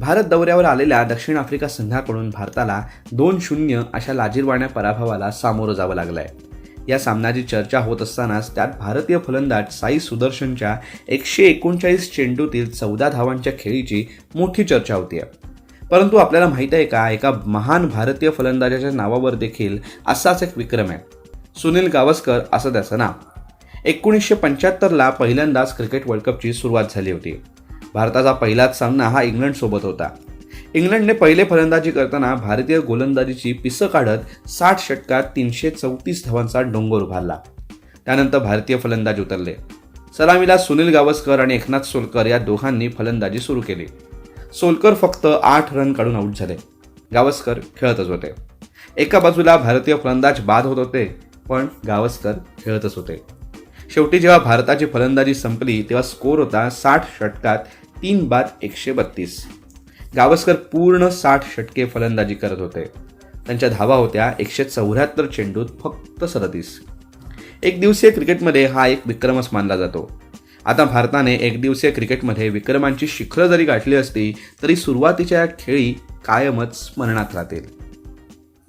भारत दौऱ्यावर आलेल्या दक्षिण आफ्रिका संघाकडून भारताला दोन शून्य अशा लाजीरवाण्या पराभवाला सामोरं जावं लागलंय. या सामन्याची चर्चा होत असतानाच त्यात भारतीय फलंदाज साई सुदर्शनच्या एकशे एकोणचाळीस चेंडूतील चौदा धावांच्या खेळीची मोठी चर्चा होती. परंतु आपल्याला माहीत आहे का एका महान भारतीय फलंदाजाच्या नावावर देखील असाच एक विक्रम आहे. सुनील गावस्कर असं त्याचं नाव. एकोणीसशे पंच्याहत्तरला पहिल्यांदाच क्रिकेट वर्ल्ड कपची सुरुवात झाली होती. भारताचा पहिलाच सामना हा इंग्लंडसोबत होता. इंग्लंडने पहिले फलंदाजी करताना भारतीय गोलंदाजीची पिसं काढत साठ षटकात तीनशे चौतीस धावांचा डोंगर उभारला. त्यानंतर भारतीय फलंदाज उतरले. सलामीला सुनील गावस्कर आणि एकनाथ सोलकर या दोघांनी फलंदाजी सुरू केली. सोलकर फक्त आठ रन काढून आऊट झाले. गावस्कर खेळतच होते. एका बाजूला भारतीय फलंदाज बाद होत होते पण गावस्कर खेळतच होते. शेवटी जेव्हा भारताची फलंदाजी संपली तेव्हा स्कोर होता साठ षटकात तीन बाद एकशे बत्तीस. गावस्कर पूर्ण साठ षटके फलंदाजी करत होते. त्यांच्या धावा होत्या एकशे चौऱ्याहत्तर चेंडूत फक्त सदतीस. एक दिवसीय क्रिकेटमध्ये हा एक विक्रमच मानला जातो. आता भारताने एक दिवसीय क्रिकेटमध्ये विक्रमांची शिखरं जरी गाठली असती तरी सुरुवातीच्या खेळी कायमच स्मरणात राहतील.